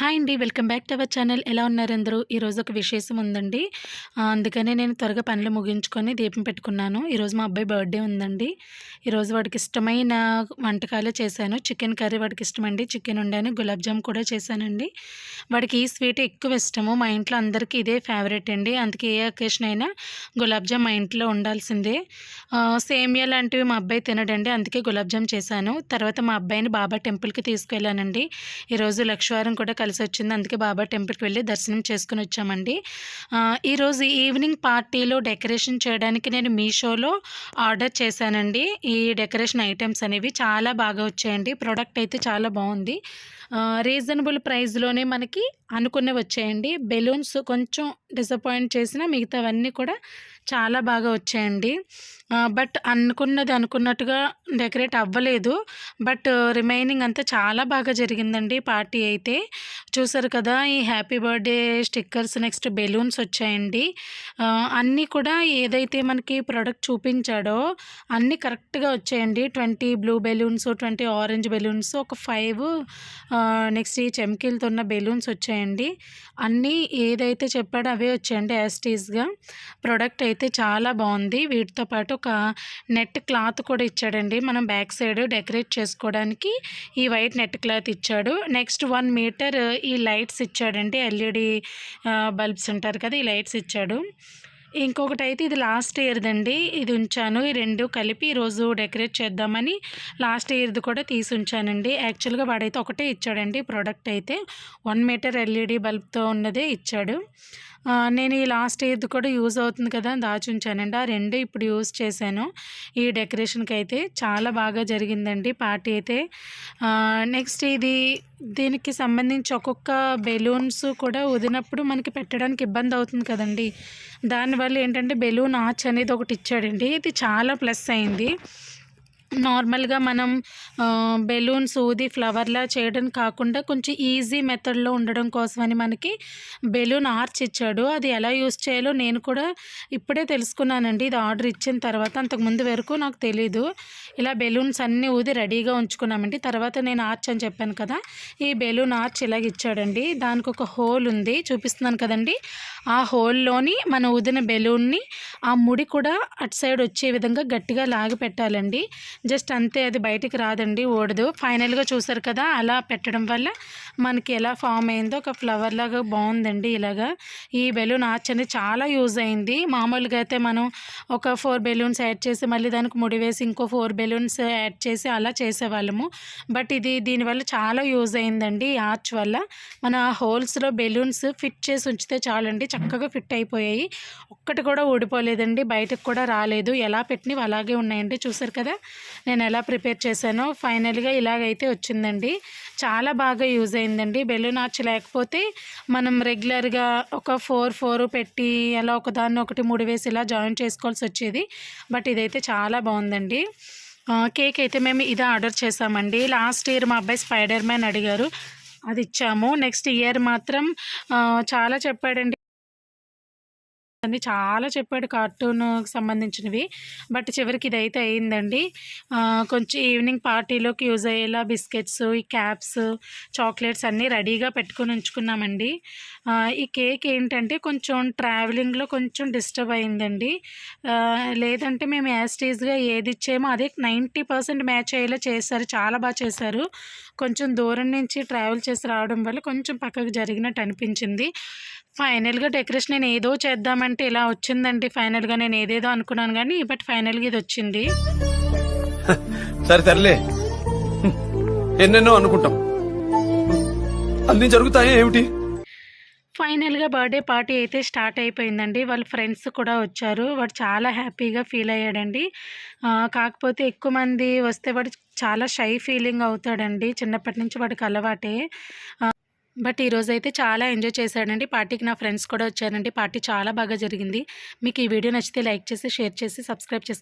Hi అండి welcome back to our channel. ఎలా ఉన్నారు అందరూ? ఈరోజు ఒక విశేషం ఉందండి. అందుకనే నేను త్వరగా పనులు ముగించుకొని దీపం పెట్టుకున్నాను. ఈరోజు మా అబ్బాయి బర్త్డే ఉందండి. ఈరోజు వాడికి ఇష్టమైన వంటకాలు చేశాను. చికెన్ కర్రీ వాడికి ఇష్టమండి. చికెన్ ఉండాను గులాబ్ జామ్ కూడా చేశానండి. వాడికి ఈ స్వీట్ ఎక్కువ ఇష్టము. మా ఇంట్లో అందరికీ ఇదే ఫేవరెట్ అండి. అందుకే ఏ అకేషన్ అయినా గులాబ్ జామ్ మా ఇంట్లో ఉండాల్సిందే. సేమియా లాంటివి మా అబ్బాయి తినడండి. అందుకే గులాబ్ జామ్ చేశాను. తర్వాత మా అబ్బాయిని బాబా టెంపుల్కి తీసుకెళ్ళానండి. ఈరోజు లక్షవారం కూడా కలిసి వచ్చింది అందుకే బాబా టెంపుల్కి వెళ్ళి దర్శనం చేసుకుని వచ్చామండి. ఈరోజు ఈవినింగ్ పార్టీలో డెకరేషన్ చేయడానికి నేను మీషోలో ఆర్డర్ చేశానండి. ఈ డెకరేషన్ ఐటమ్స్ అనేవి చాలా బాగా వచ్చాయండి. ప్రోడక్ట్ అయితే చాలా బాగుంది. రీజనబుల్ ప్రైస్లోనే మనకి అనుకునే వచ్చాయండి. బెలూన్స్ కొంచెం డిసప్పాయింట్ చేసిన మిగతావన్నీ కూడా చాలా బాగా వచ్చాయండి. బట్ అనుకున్నది అనుకున్నట్టుగా డెకరేట్ అవ్వలేదు. బట్ రిమైనింగ్ అంతా చాలా బాగా జరిగిందండి పార్టీ అయితే. చూసారు కదా ఈ happy birthday stickers next balloons వచ్చాయండి. అన్నీ కూడా ఏదైతే మనకి ప్రోడక్ట్ చూపించాడో అన్నీ కరెక్ట్గా వచ్చాయండి. Twenty blue balloons twenty orange balloons ఒక ఫైవ్ నెక్స్ట్ ఈ చెమ్కీలతో ఉన్న బెలూన్స్ వచ్చాయండి. అన్నీ ఏదైతే చెప్పాడో అవే వచ్చాయండి యాస్టీస్గా ప్రోడక్ట్ అయితే చాలా బాగుంది. వీటితో పాటు ఒక నెట్ క్లాత్ కూడా ఇచ్చాడండి. మనం బ్యాక్ సైడ్ డెకరేట్ చేసుకోవడానికి ఈ వైట్ నెట్ క్లాత్ ఇచ్చాడు. నెక్స్ట్ వన్ మీటర్ ఈ లైట్స్ ఇచ్చాడండి. ఎల్ఈడి బల్బ్స్ ఉంటారు కదా ఈ లైట్స్ ఇచ్చాడు. ఇంకొకటి అయితే ఇది లాస్ట్ ఇయర్దండి. ఇది ఉంచాను. ఈ రెండు కలిపి ఈరోజు డెకరేట్ చేద్దామని లాస్ట్ ఇయర్ది కూడా తీసి ఉంచానండి. యాక్చువల్గా వాడైతే ఒకటే ఇచ్చాడండి. ప్రోడక్ట్ అయితే వన్ మీటర్ ఎల్ఈడి బల్బ్తో ఉన్నదే ఇచ్చాడు. నేను ఈ లాస్ట్ ఇయర్ది కూడా యూజ్ అవుతుంది కదా అని దాచి ఉంచానండి. ఆ రెండు ఇప్పుడు యూజ్ చేశాను. ఈ డెకరేషన్కి అయితే చాలా బాగా జరిగిందండి పార్టీ అయితే. నెక్స్ట్ ఇది దీనికి సంబంధించి ఒక్కొక్క బెలూన్స్ కూడా వదినప్పుడు మనకి పెట్టడానికి ఇబ్బంది అవుతుంది కదండి. దానివల్ల ఏంటంటే బెలూన్ ఆర్చ్ అనేది ఒకటి ఇచ్చాడండి. ఇది చాలా ప్లస్ అయింది. నార్మల్గా మనం బెలూన్స్ ఊది ఫ్లవర్లా చేయడం కాకుండా కొంచెం ఈజీ మెథడ్లో ఉండడం కోసమని మనకి బెలూన్ ఆర్చ్ ఇచ్చాడు. అది ఎలా యూస్ చేయాలో నేను కూడా ఇప్పుడే తెలుసుకున్నానండి. ఇది ఆర్డర్ ఇచ్చిన తర్వాత అంతకుముందు వరకు నాకు తెలీదు. ఇలా బెలూన్స్ అన్నీ ఊది రెడీగా ఉంచుకున్నామండి. తర్వాత నేను ఆర్చ్ అని చెప్పాను కదా ఈ బెలూన్ ఆర్చ్ ఇలాగ ఇచ్చాడండి. దానికి ఒక హోల్ ఉంది చూపిస్తున్నాను కదండి. ఆ హోల్లోని మన ఊదిన బెలూన్ని ఆ ముడి కూడా అటు సైడ్ వచ్చే విధంగా గట్టిగా లాగి పెట్టాలండి. జస్ట్ అంతే అది బయటికి రాదండి ఓడదు ఫైనల్గా చూసారు కదా అలా పెట్టడం వల్ల మనకి ఎలా ఫామ్ అయిందో ఒక ఫ్లవర్ లాగా బాగుందండి ఇలాగా. ఈ బెలూన్ ఆర్చ్ అనేది చాలా యూజ్ అయింది. మామూలుగా అయితే మనం ఒక ఫోర్ బెలూన్స్ యాడ్ చేసి మళ్ళీ దానికి ముడి వేసి ఇంకో ఫోర్ బెలూన్స్ యాడ్ చేసి అలా చేసేవాళ్ళము. బట్ ఇది దీనివల్ల చాలా యూజ్ అయిందండి ఈ ఆర్చ్ వల్ల. మన హోల్స్లో బెలూన్స్ ఫిట్ చేసి ఉంచితే చాలండి చక్కగా ఫిట్ అయిపోయాయి. ఒక్కటి కూడా ఊడిపోలేదండి బయటకు కూడా రాలేదు. ఎలా పెట్టినవి అలాగే ఉన్నాయండి చూసారు కదా? నేను ఎలా ప్రిపేర్ చేశానో ఫైనల్గా ఇలాగైతే వచ్చిందండి. చాలా బాగా యూజ్ అయిందండి. బెలూన్ ఆర్చ్ లేకపోతే మనం రెగ్యులర్గా ఒక ఫోర్ ఫోర్ పెట్టి అలా ఒకదాన్ని ఒకటి మూడు వేసి ఇలా జాయిన్ చేసుకోవాల్సి వచ్చేది. బట్ ఇదైతే చాలా బాగుందండి. కేక్ అయితే మేము ఇదే ఆర్డర్ చేసామండి లాస్ట్ ఇయర్ మా అబ్బాయి స్పైడర్ మ్యాన్ అడిగారు. అది ఇచ్చాము. నెక్స్ట్ ఇయర్ మాత్రం చాలా చెప్పాడండి. అన్ని చాలా చెప్పాడు కార్టూన్ సంబంధించినవి. బట్ చివరికి ఇదైతే అయిందండి. కొంచెం ఈవినింగ్ పార్టీలోకి యూజ్ అయ్యేలా బిస్కెట్స్ ఈ క్యాప్స్ చాక్లెట్స్ అన్నీ రెడీగా పెట్టుకొని ఉంచుకున్నామండి. ఈ కేక్ ఏంటంటే కొంచెం ట్రావెలింగ్లో కొంచెం డిస్టర్బ్ అయిందండి. లేదంటే మేము యాస్టీజ్గా ఏది ఇచ్చేమో అదే నైంటీ పర్సెంట్ మ్యాచ్ అయ్యేలా చేశారు. చాలా బాగా చేశారు. కొంచెం దూరం నుంచి ట్రావెల్ చేసి రావడం వల్ల కొంచెం పక్కకు జరిగినట్టు అనిపించింది. ఫైనల్గా డెకరేషన్ నేను ఏదో చేద్దామంటే ఇలా వచ్చిందండి. ఫైనల్గా నేను ఏదేదో అనుకున్నాను కానీ బట్ ఫైనల్గా ఇది వచ్చింది. సరే సర్లే. ఎన్నెన్నో అనుకుంటాం. అన్ని జరుగుతాయా ఏమిటి? ఫైనల్గా బర్త్డే పార్టీ అయితే స్టార్ట్ అయిపోయిందండి. వాళ్ళ ఫ్రెండ్స్ కూడా వచ్చారు. వాడు చాలా హ్యాపీగా ఫీల్ అయ్యాడండి. కాకపోతే ఎక్కువ మంది వస్తే వాడు చాలా షై ఫీలింగ్ అవుతాడండి. చిన్నప్పటి నుంచి వాడికి అలవాటే. బట్ ఈరోజు అయితే చాలా ఎంజాయ్ చేశాడండి. పార్టీకి నా ఫ్రెండ్స్ కూడా వచ్చారండి. పార్టీ చాలా బాగా జరిగింది. మీకు ఈ వీడియో నచ్చితే లైక్ చేసి షేర్ చేసి సబ్స్క్రైబ్ చేసుకోండి.